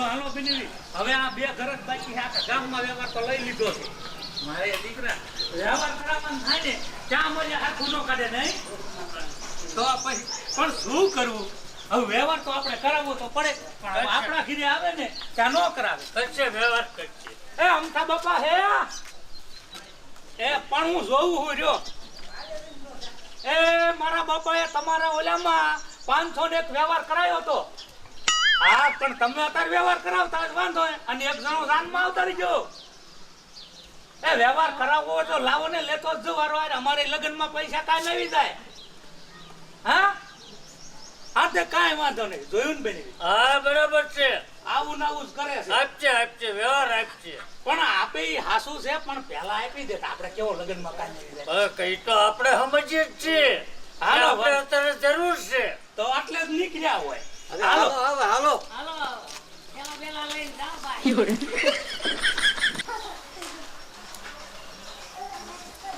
હાલો હાલો બિનવી હવે આ બે ઘર જ બાકી છે આખા ગામમાં વ્યવહાર તો લઈ લીધો છે. મારે દીકરા વ્યવહાર કરાવવાનું થાય ને ત્યાં મળે હાથું ન કાઢે નહીં? તો પછી પણ શું કરવું? હવે વ્યવહાર તો આપણે કરાવવો તો પડે પણ આપણા ઘીરે આવે ને ત્યાં ન કરાવે. કચ્છે વ્યવહાર કચ્છે. એ અમથા બાપા હે એ પણ હું જોઉં હું રહ્યો. એ મારા બાપાએ તમારા ઓલામાં પાંચસો ને એક વ્યવહાર કરાયો હતો. હા પણ તમે અત્યારે વ્યવહાર કરાવતા જ વાંધો અને એક જણો રાનમાં આવતા રહીજો એ વ્યવહાર કરાવવો તો લાવો ને લેતો જ જવારો. અમારે લગ્નમાં પૈસા કાંઈ લેવી જાય. હા? હા તે કાંઈ વાંધો નહીં. જોયું ને બેની? હા બરાબર છે. આવું ને આવું જ કરે છે. આપશે છે વ્યવહાર આપશે પણ આપે હાસુ છે પણ પહેલા આપી દે આપણે કેવો લગ્નમાં કાંઈ લેવી જાય? કઈ તો આપણે સમજીએ જ છીએ. આપણે. અત્યારે જરૂર છે. તો આટલે જ નીકળ્યા હોય. હાલો. હાલો હાલો પેલા પેલા લઈને જાઓ ભાઈ.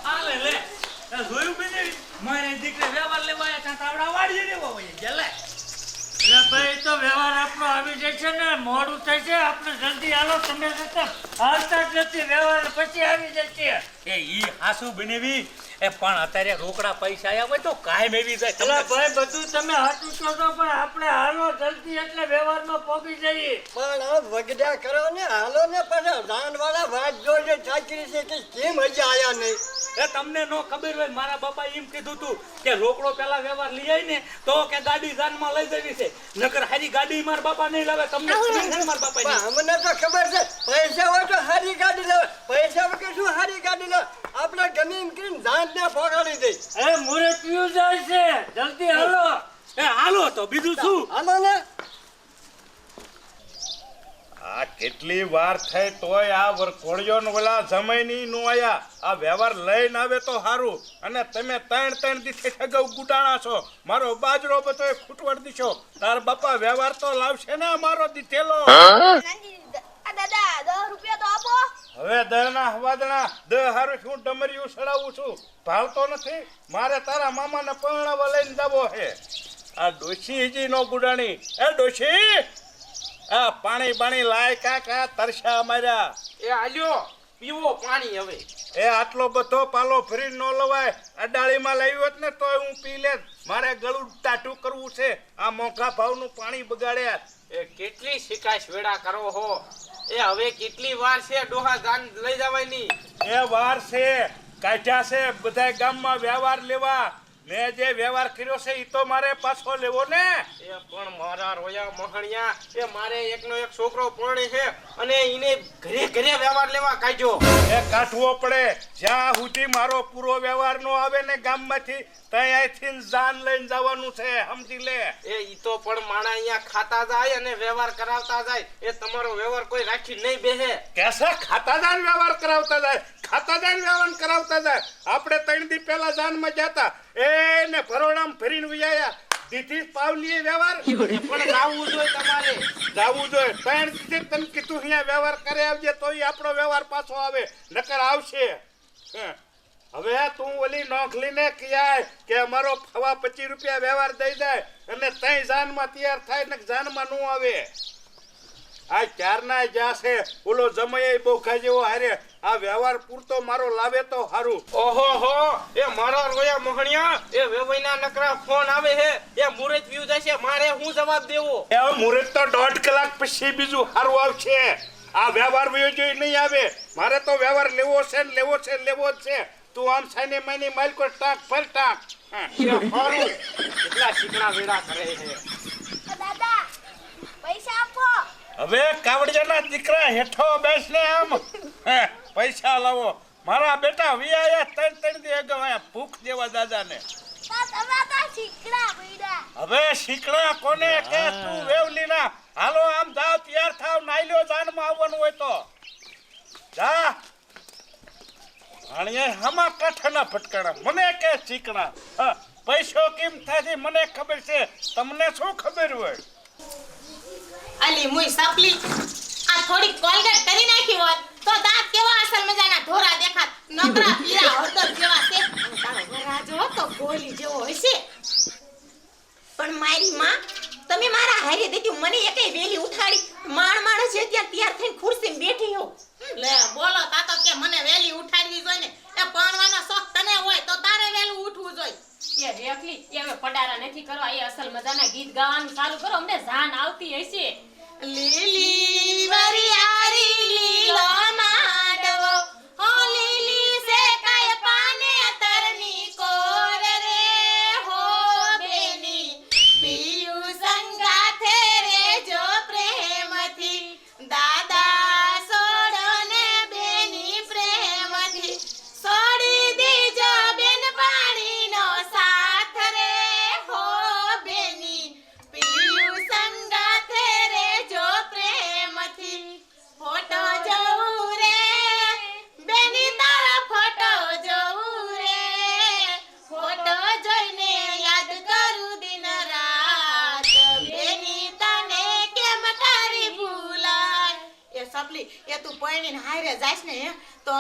હાલે લે. તે જોયું બેન મારે દીકરે વ્યવહાર લેવા તાવડા વાળીએ ને હોય ભાઈ તો વ્યવહાર આપણો આવી જાય છે ને મોડું થાય છે આપણે જલ્દી હાલો તમે જતા. હાલતા જ નથી વ્યવહાર પછી આવી જશે એ ઈ હાસુ બનેવી. એ પણ અત્યારે રોકડા પૈસા આવ્યા હોય તો કાયમ એવી જાય. એટલે ભાઈ બધું તમે હાચું કહો છો પણ આપણે હાલો જલ્દી એટલે વ્યવહારમાં પહોંચી જઈએ. પણ આ વગડા કરો ને હાલો ને પાછા જાનવાળા વાત જોડે ચાકરી છે કે કેમ હજી આયા નહીં? એ તમને નો ખબર હોય મારા બાપા એમ કીધું તું કે રોકડો પેલા વ્યવહાર લઈ જાય ને તો કે ગાડી જાનમાં લઈ જવી છે. નકર હારી ગાડી મારા બાપા નહીં લાવે તમને મારા બાપા અમને તો ખબર છે પૈસા હોય તો હારી ગાડી લાવે. પૈસા વગર શું હારી ગાડી લાવે? આપણે ગમે એમ કરીને જાન ને ફોગાડી દે એ મુરે પીયું જાય છે. જલ્દી હાલો. એ હાલો તો બીજું શું? હાલો ને. આ કેટલી વાર થઈ તોય આ વરઘોડિયો ને ઓલા જમાઈની નું આયા. આ વ્યવહાર લઈને આવે તો સારું અને તમે ત્રણ ત્રણ દિવસે ઠગાઉ ગુટાણા છો. મારો બાજરો બધો ખૂટવડ દીશો તાર બાપા વ્યવહાર તો લાવશે ને મારો દીધેલો. દાદા દસ રૂપિયા તો આપો. હવે દરના હવાદણા દ હારું હું ડમરિયું સડાવું છું. ભાવતો નથી. મારે તારા મામાને પરણાવા લઈને જવો છે આ ડોશીજી નો ગુડાણી. એ ડોશી! આ પાણી બાણી લાય કાકા તરસા માર્યા. એ આલ્યો પીવો પાણી હવે. એ આટલો બધો પાલો ફરી ન લવાય. અડાળીમાં લાવ્યો હોત ને તોય હું પી લે મારે ગળું ટાટું કરવું છે. આ મોંઘા ભાવનું પાણી બગાડ્યા. એ કેટલી શિકાશ વેડા કરો હો. એ હવે કેટલી વાર છે ડોહા જાન લઈ જવાની? એ વાર છે. કાઢ્યા છે. બધા ગામમાં વ્યવહાર લેવા. મેં જે વ્યવહાર કર્યો છે એ તો મારે પાછો લેવો ને. એ પણ મારા રોયા મહણિયા એ મારે એકનો એક છોકરો પરણે છે અને એને ઘરે ઘરે વ્યવહાર લેવા કાઢ્યો. એ કાઢવો પડે. જ્યાં સુધી મારો પૂરો વ્યવહાર નો આવે ને ગામમાંથી ત્યાં અહીંથી જાન લઈને જવાનું છે સમજી લે. એ ઈ તો પણ માણા અહીંયા ખાતા જાય અને વ્યવહાર કરાવતા જાય. એ તમારો વ્યવહાર કોઈ રાખી નહીં બેહે. કેસા જાય વ્યવહાર કરાવતા જાય. ખાતા જાય વ્યવહાર કરાવતા જાય. આપણે ત્રણ દી પહેલા જાનમાં જતા એને ભરોડામ ફરીને વિજાયા દીધી પાવલી વ્યવહાર. પણ લાવવું જોઈએ તમારે. જાવું જોઈએ. ત્રણ દીધી તમે કીધું અહીંયા વ્યવહાર કરે આવજે તોય આપણો વ્યવહાર પાછો આવે. નકર આવશે. હવે તું ઓલી નોખલીને કહેવાય કે અમારો ફવા પચીસ રૂપિયા વ્યવહાર દઈ જાય અને તઈ જાનમાં તૈયાર થાય ને જાનમાં નું આવે. આ ક્યારના જ્યાં છે? ઓલો જમૈયા બોખા જેવો હારે. આ વ્યવહાર પૂરતો મારો લાવે તો સારું ઓહો હો એ મારા રોયા મોહણિયા એ વેવાઈના નકરા ફોન આવે હે એ મુરત વ્યુ જશે મારે હું જવાબ દેવો? એ હવે મુહૂર્ત તો દોઢ કલાક પછી બીજું સારું આવશે. આ વ્યવહાર વયો જોઈ નહીં આવે. મારે તો વ્યવહાર લેવો છે ને લેવો છે ને લેવો જ છે. તું આમ સાઈને માની માઇલ કો ટાક પર ટાક. હા. એ એટલા શીકડા વેડા કરે છે દાદા પૈસા આપો. હવે કાવડિયાના દીકરા હેઠો બેસને આમ. હે, પૈસા લાવો. મારા બેટા વિયા ત્રણ ત્રણ દી અગાઉ ભૂખ દેવા દાદાને. હવે શીકડા કોને કે તું વેવલીના હાલો આમ જાવ તૈયાર થાવ. નાઈલ્યો જાનમાં આવવાનું હોય તો. જા. ભાણીએ હમા કાઠાના ફટકાણા મને કે શીકડા હા, પૈસો કેમ થાય છે? મને ખબર છે. તમને શું ખબર હોય? અલી મુઈ સાપલી આ થોડી કોલગેટ કરી નાખી હોત. તો દાંત કેવા અસલ મજાના? ધોરા દેખાત નકરા પીળા હળદર જેવા છે. તારો વરરાજો તો ગોલી જેવો હશે. પણ મારી માં તમે મારા હારે દેતી મને એકે વેલી ઉઠાડી. માણ માણ છે ત્યાં તૈયાર થઈને ખુરશી બેઠી હો. લે બોલો તાતો કે મને વેલી ઉઠાડવી જોઈએ એ પરણવાનો શોખ તને હોય તો તારે વેલું ઉઠવું જોઈએ એ રેખલી એ હવે પડારા નથી કરવા એ અસલ મજાના ગીત ગાવાનું ચાલુ કરો અમને જાન આવતી હશે. લીલી વરિયારી લીલો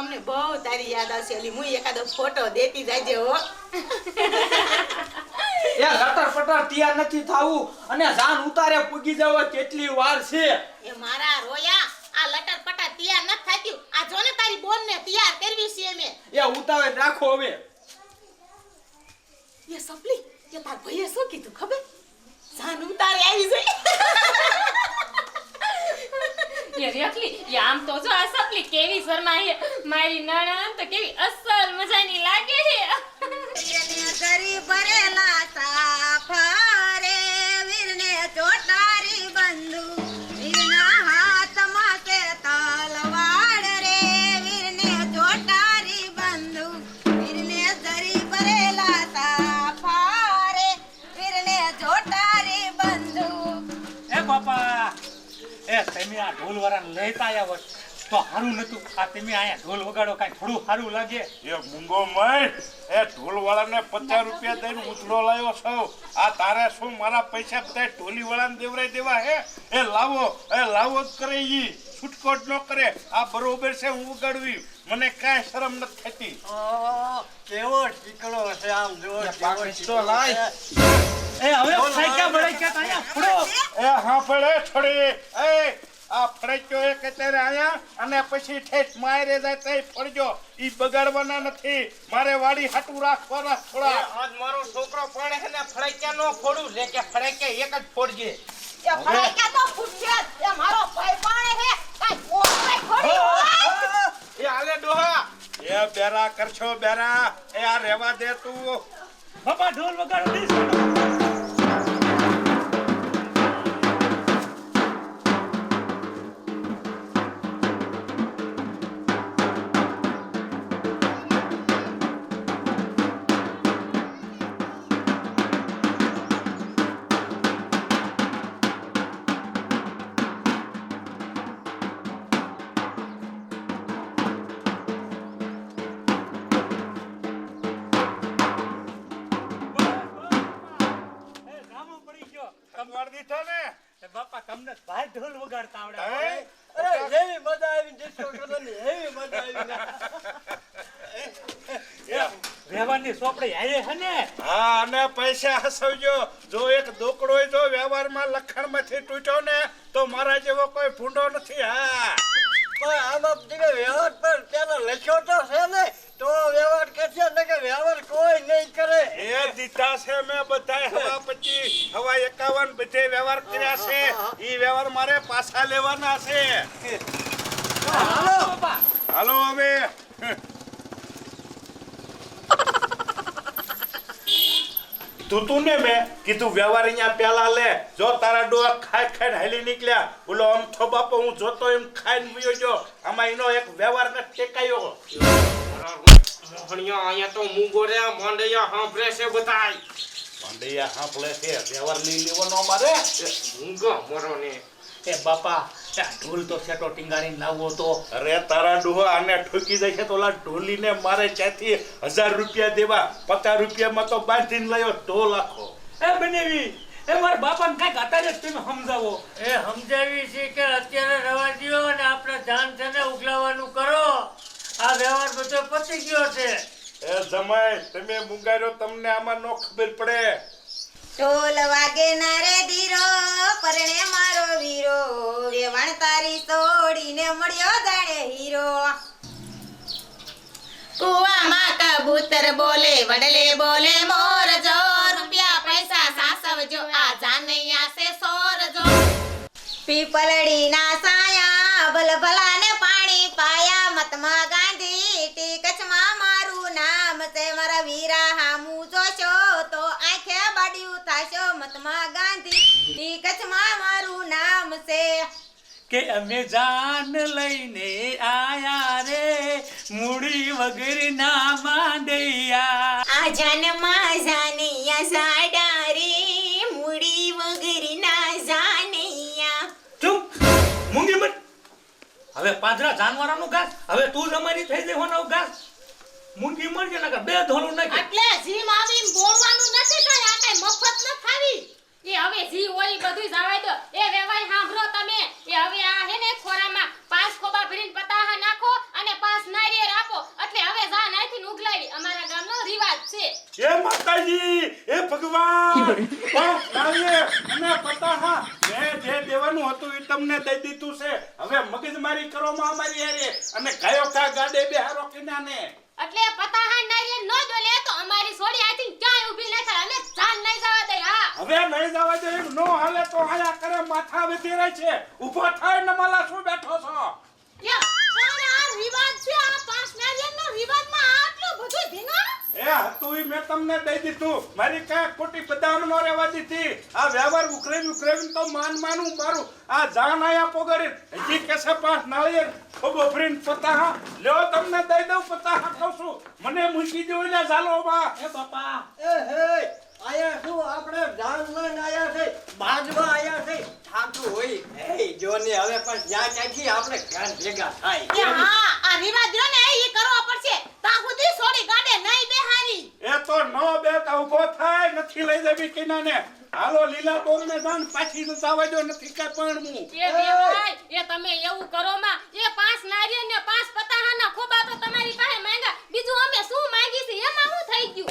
અમને બહુ તારી યાદ આવશે. એટલે હું એકાદો ફોટો દેતી જાજે હો. એ લટર પટર તૈયાર નથી થાવું અને જાન ઉતારે પૂગી જવા કેટલી વાર છે? એ મારા રોયા આ લટર પટા તૈયાર નથી થાતી આ જો ને તારી બોન ને તૈયાર કરવી છે મેં એ ઉતાવે રાખો હવે. એ સપલી કે તાર ભાઈએ શું કીધું ખબર? જાન ઉતારે આવી જાય એ આમ તો જો આ સપલી કેવી શરમાઈ. મારી નણંદ કેવી અસલ મજાની લાગે છે કરી ભરેલા સાફરે તમે આ ઢોલ વાળાને લેતા આવ્યા હોય તો સારું નતું. આ તમે અહીંયા ઢોલ વગાડો કાંઈ થોડું સારું લાગે. એ મૂંગો મય એ ઢોલવાળાને પચાસ રૂપિયા દઈને ઉતરો લાવ્યો છો. આ તારે શું મારા પૈસા બધા ઢોલીવાળાને દેવરાઈ દેવા હે? એ લાવો એ લાવો જ કરે ઈ. છૂટકોટ ન કરે. આ બરોબર છે હું ઉગાડવી. મને કાંઈ શરમ નથી થતી. કેવો ટીકડો છે આમ જો કેવો લાય. એ હવે સાયકા બળાઈ ક્યાં અહીંયા. ફડો. એ હા પડે છોડી. એ આ ફરજ્યો એક અત્યારે આયા અને પછી ઠેઠ માયરે જાય તે ફરજો ઈ બગાડવાના નથી. મારે વાડી હાટુ રાખવાના થોડા. આજ મારો છોકરો પડે છે ને ફળક્યા નો ફોડું. લે કે ફળક્યા એક જ ફોડજે. એ ભડાકા તો ફૂટશે એ મારો ભાઈ પાણે હે કાઈ કોણ ફોડી એ હાલે ડોહા. એ બેરા કરશો બેરા. એ આ રેવા દે તું. બાપા ઢોલ વગાડો તમને ભાઈ ઢોલ વગાડતા આવડે. અરે એવી મજા આવી જે છોકરો ને એવી મજા આવી વ્યવહારની ચોપડી હારે છે ને? હા અને પૈસા હસવજો. જો એક દોકડો જો વ્યવહારમાં લખણમાંથી તૂટ્યો ને તો મારા જેવો કોઈ ભૂંડો નથી હા. પણ આમાં વ્યવહાર પર પેલો લખ્યો તો છે ને? તો વ્યવહાર કરશે ને કે વ્યવહાર કોઈ નહીં કરે. એ દીધા છે મેં બધાય હવા પછી હવા એકાવન બધે વ્યવહાર કર્યા છે. ઈ વ્યવહાર મારે પાછા લેવાના છે. હાલો. હાલો હવે. તું તું ને મેં કીધું વ્યવહાર અહીંયા પેલા લે. જો તારા ડોહા ખાઈ ખાઈને હાલી નીકળ્યા. બોલો આમ થો બાપો હું જોતો એમ ખાઈને મૂયો જો આમાં એનો એક વ્યવહાર ને ટેકાયો મોહણિયા અહીંયા તો મૂંગો રે માંડૈયા છે બધાય. પાંડૈયા સાંભળે છે વ્યવહાર નહીં લેવાનો અમારે. મૂંગો મરો ને એ બાપા ઢોલ તો સેટો ટીંગાડીને લાવવો તો. અરે તારા ડોહા આને ઠોકી જાય તો ઓલા ઢોલીને મારે ત્યાંથી હજાર રૂપિયા દેવા. પચાસ રૂપિયામાં તો બાંધીને લાવ્યો ઢોલ આખો. એ બનેવી એ મારા બાપાને કાંઈક જ તમે સમજાવો. એ સમજાવી છે કે અત્યારે રવા દ્યો અને આપણે જાન છે ને ઉગલાવાનું કરો. આ વ્યવહાર બધો પતી ગયો છે. એ જમાય તમે મુંગાર્યો તમને આમાં નો ખબર પડે. ઢોલ વાગે ના રે ધીરો પરણે મારો વીરો. વેવાણ તારી તોડીને મળ્યો જાણે હીરો. કુવામાં કબૂતર બોલે વડલે બોલે મોર જો. રૂપિયા પૈસા સાસવજો આ જાનૈયા સે સોર જો પીપલડી ના સાયા ભલ ભલા ને પાણી પાયા મતમાં થાશો મતમાં ગાંધી. કચ્છમાં મારું નામ છે. કે અમે જાન લઈને આયા રે. મૂડી વગર ના માંડ્યા. આ જાનમાં જાનૈયા સાડા રે. મૂડી વગર ના જાનૈયા. ચૂપ. મૂંગી મત. હવે પાંજરા જાનવરાનું ઘાસ. હવે તું જ અમારી થઈ જવાનું ઘાસ. મૂંગી મરજે નકર બે ધોલું નાખે. એટલે જીમ આવીને બોલવાનું નથી કઈ આ કઈ મફત ન ખાવી એ હવે જી ઓલી બધું જવાય દો એ વેવાય સાંભળો તમે. એ હવે આ હે ને ખોરામાં પાંચ ખોબા ભરીને પતાહા નાખો અને પાંચ નારિયેળ આપો. એટલે હવે જા નાયથી ઉગલાવી. અમારા ગામનો રિવાજ છે. એ માતાજી એ ભગવાન. પણ લાવીએ અને પતાહા. મેં જે દેવાનું હતું એ તમને દઈ દીધું છે. હવે મગજમારી કરો માં અમારી હારે. અને ગાયો કા ગાડે બે હારો કિનાને એટલે પતાહા નારિયેળ નો ડોલે તો અમારી સોડી આથી ક્યાંય ઊભી ન થાય. અમે જાન નહીં જવા દે હા. હવે નહીં જવા દે એમ નો હાલે તો આયા કરે માથા વધી રહે છે. ઊભો થાય ને માલા શું બેઠો છો? યા, પણ આ રિવાજ છે આ પાંચ રિવાજમાં આટલું બધું ભીંગા એ હતું ઈ મેં તમને દઈ દીધું. મારી કાંઈ ખોટી બદામ નો રહેવા દીધી. આ વ્યવહાર ઉકરેવી ઉકરેવી તો માન માનું મારું. આ જાન આયા પોગરી હજી કેસે પાંચ નાળિયેર. ખોબો ફરીને પતાહા લ્યો તમને દઈ દઉં પતાહા કહું છું. મને મૂકી દો એટલે ચાલો બા. એ બાપા. એ હે. આયા શું આપણે જાન લઈને આયા છે? બાજવા આયા છે? થાતું હોય. એ જો ને હવે પણ જ્યાં ક્યાંથી આપણે ઘર ભેગા થાય. કે હા આ રિવાજ જો ને એ કરવો પડશે. તા સુધી સોડી ગાડે નહીં બેહારી. એ તો નો બેતા ઊભો થાય નથી લઈ જવી કિનાને. હાલો લીલા બોલ ને જાન પાછી તો જવા નથી કાંઈ પણ હું એ ભાઈ એ તમે એવું કરો માં. એ પાંચ નારિયેળ ને પાંચ પતાહાના ખોબા તો તમારી પાસે માંગા બીજું અમે શું માંગી છે? એમાં શું થઈ ગયું?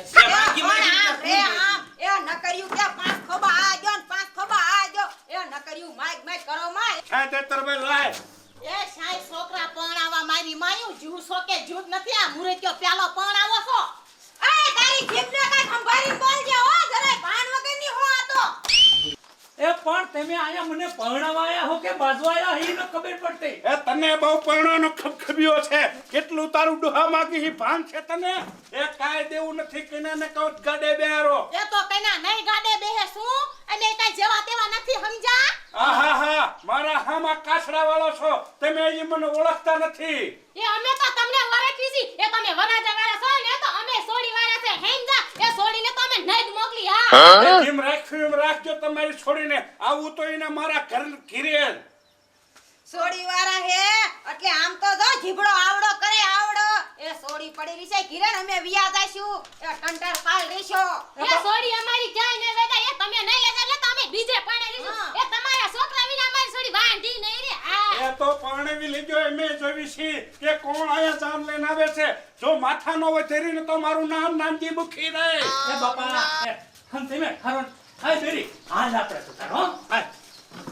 પણ આમ રે આમ એ નકર્યું કે પાંચ ખોબા આ દ્યો ને પાંચ ખોબા આ દ્યો. એ નકર્યું માઈક માઈક કરો માં. આ તે તરવે લાય. એ સાઈ છોકરા પરણાવા મારી માયું જીવ છો કે જૂઠ નથી આ? મુરત્યો પ્યાલો પરણાવો છો. એ તારી જીભને કઈ ખંભારી બોલજે હો જરાય ભાન વગરની હો આ તો એ પણ તમે આયા મને પરણાવાયા હો કે બાજવાયા હી ન ખબર પડતી. એ તને બહુ પરણવાનો ખબખબીઓ છે. કેટલું તારું ડોહા માગી હી ભાન છે તને? એ કાય દેવું નથી કિનાને કઉ ગાડે બેહારો. એ તો કઈના નહીં ગાડે બેહે શું? અને કઈ જેવા તેવા નથી સમજા? આહા હા મારા હામા કાસડા વાળો છો. તમે એ મને ઓળખતા નથી. એ અમે તો તમને વરખી છી. એ તમે વરાજા વાળા છો ને તો અમે સોડી વાળા છે હેમજા એ સોડીને મોકલી હા. એ જેમ રાખ્યું એમ રાખજો તમારી છોડીને આવું તો એને મારા ઘર ઘીરે. સોડી વાળા હે એટલે આમ તો જો જીભડો આવડો કરે આવડો. એ સોડી પડી રહી છે. કિરણ અમે વિયા જાશું એ કંટાર પાલ રેશો એ સોડી અમારી ક્યાંય ને વેગા એ તમે નહીં લેતા એટલે તો અમે બીજે પાણે. લીધું એ તમારા છોકરા વિના અમારી સોડી વાંધી નહીં રે. એ તો પરણેવી લીધો એમે જોવી છે કે કોણ આયા જાન લઈને આવે છે. જો માથા નો વધેરીને તો મારું નામ નાનજી મુખી રહે. એ બાપા એ હમ તમે હરણ હાય બેરી. હાલ આપણે તો તારો હાય.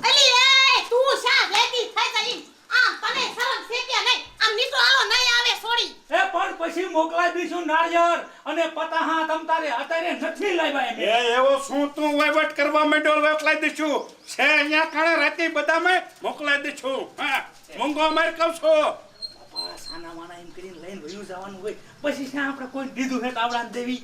અલી એ તું શા લેતી થઈ જઈ આમ તને શરમ છે કે નહીં? આમ નીચો નહીં આવે છોડી એ પણ પછી મોકલાઈ દીશું નાળિયેર અને પતાહા તમ તારે અત્યારે નથી લાવ્યા એમ. એ એવો શું તું વહીવટ કરવા માંડ્યો મોકલાઈ દીશું છે અહીંયા કાણે રાતે બધામાં મોકલાઈ દીશું હા મૂંગો માર કહું છું. બાપા સાના માના એમ કરીને લઈને વયું જવાનું હોય. પછી ત્યાં આપણે કોઈ દીધું હે કાવડાને દેવી?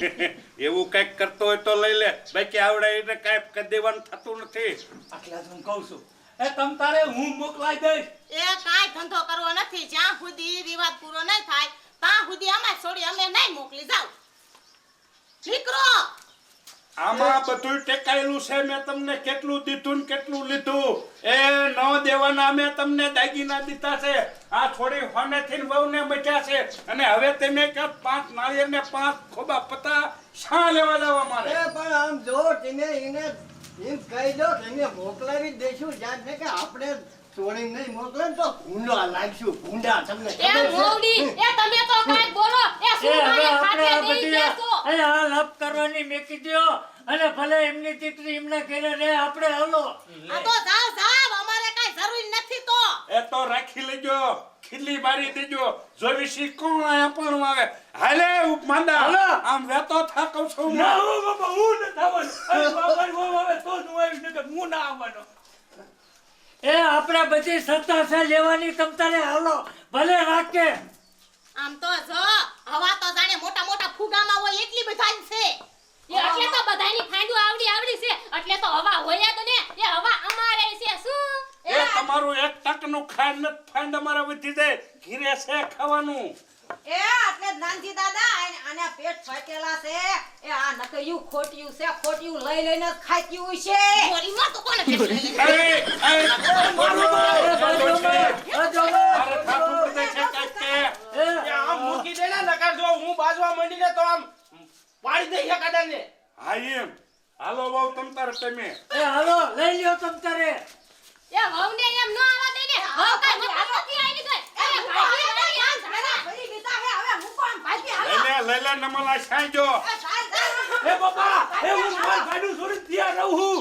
એવું કંઈક કરતો હોય તો લઈ લે. બાકી આવડે એને કઈ કરી દેવાનું થતું નથી. આટલા જ હું કહું છું. એ તમ તારે હું મોકલાઈ દઈશ. એ કાઈ ધંધો કરવો નથી. જ્યાં સુધી રિવાજ પૂરો નહીં થાય ત્યાં સુધી અમે છોડી અમે નહીં મોકલી જાવ દીકરો આમાં બધું ટેકાયેલું છે. મેં તમને કેટલું દીધું ને કેટલું લીધું. એ ન દેવાના મેં તમને દાગીના દીધા છે. આ થોડી હોનેથી ને વહુને બચ્યા છે. અને હવે તમે કે પાંચ નાળિયેર ને પાંચ ખોબા પતા શા લેવા જવા મારે પણ આમ જો તમે એને એમ કહી દો કે એને મોકલાવી દઈશું. જ્યાં છે કે આપણે ચોરી નહીં મોકલે તો ભૂંડા લાગશું. ભૂંડા તમને એ મોવડી એ તમે તો કાઈ બોલો. એ હવે ખાતે દઈ દેશો અહીંયા આ લપ કરવાની મેકી દ્યો. અને ભલે એમની દીકરી એમના ઘરે રહે આપણે હલો. આ તો જાવ જાવ અમારે કાઈ જરૂર નથી તો. એ તો રાખી લેજો. ખીલી બારી દેજો. જોવીશી કોણ આયા પણ આવે હાલે માંદા હાલો. આમ વેતો થા કહું છું હું. ના હો બાપા હું ન થવાનું અરે બાપાની હું આવે તો હું આવીશ નકર હું ના આવવાનો. એ આપણે બધી સત્તા છે લેવાની તમતાને હાલો ભલે રાખે. આમ તો જો હવા તો જાણે મોટા મોટા ફુગામાં હોય એટલી બધાઈ છે. એ એટલે તો બધાની ફાંદુ આવડી આવડી છે. એટલે તો હવા હોય તો ને. એ હવા અમારે છે શું? એ તમારું એક ટકનું ખાંડ ન ફાંડ અમારે વધી જાય. ઘીરે છે ખાવાનું. એ એટલે નાનજી દાદા આને- પેટ ફાટેલા છે. એ આ નકયું ખોટિયું છે ખોટિયું લઈ લઈને ખાત્યું છે. ચોરીમાં તો કોને પેટ અરે અરે મારું એ બાજુમાં, બાજુમાં. મારે થાતું બધે છે કાંઈક કે. એ, આ મૂકી દે ને નકર જો હું બાજવા દે એકાદાને હા એમ. હાલો બહુ તમતાર તમે. એ હાલો લઈ લ્યો તમતારે એ વહુને એમ ન આવા દે ને. વહુ કાંઈ. મફતમાંથી આવી ગઈ અરે ભાઈ ભાઈ આમ ઝાલા. ભરી લીધા હે હવે મૂકો આમ ભાગી હાલો. લઈ લે લઈ લે નમલા સાંજો એ બાપા એ હું માર ગાડું છોડીને તૈયાર રહું હું?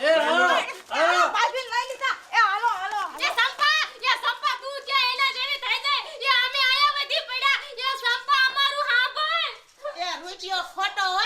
એ હાલો હાલો ભાગી લઈ લીધા એ હાલો હાલો એ સંપા એ સંપા તું ક્યાં એના જેવી થઈ જાય એ અમે આયા વધી પડ્યા એ સંપા અમારું હાંભળ એ રૂપિયો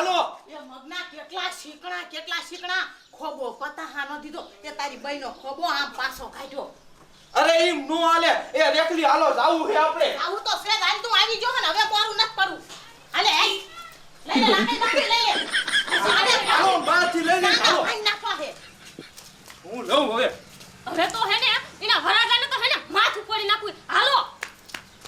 હાલો. એ મગના કેટલા શીકણા કેટલા શીકણા? ખોબો પતાહાનો દીધો. એ તારી બહેનો ખોબો આમ પાછો કાઢ્યો. અરે એમ નો હાલે. એ રેખલી હાલો જાવું હે આપણે. આવું તો છે ગાલ તું આવી જો ને હવે કોરું ન પડું હાલે એ લઈ લે લાકડી બાકી લઈ લે. હાલો બાથી લઈ લે હાલો. હું. લઉં હવે. હવે તો હે ને એના વરાગાને તો હે ને માથું પડી નાખું હાલો.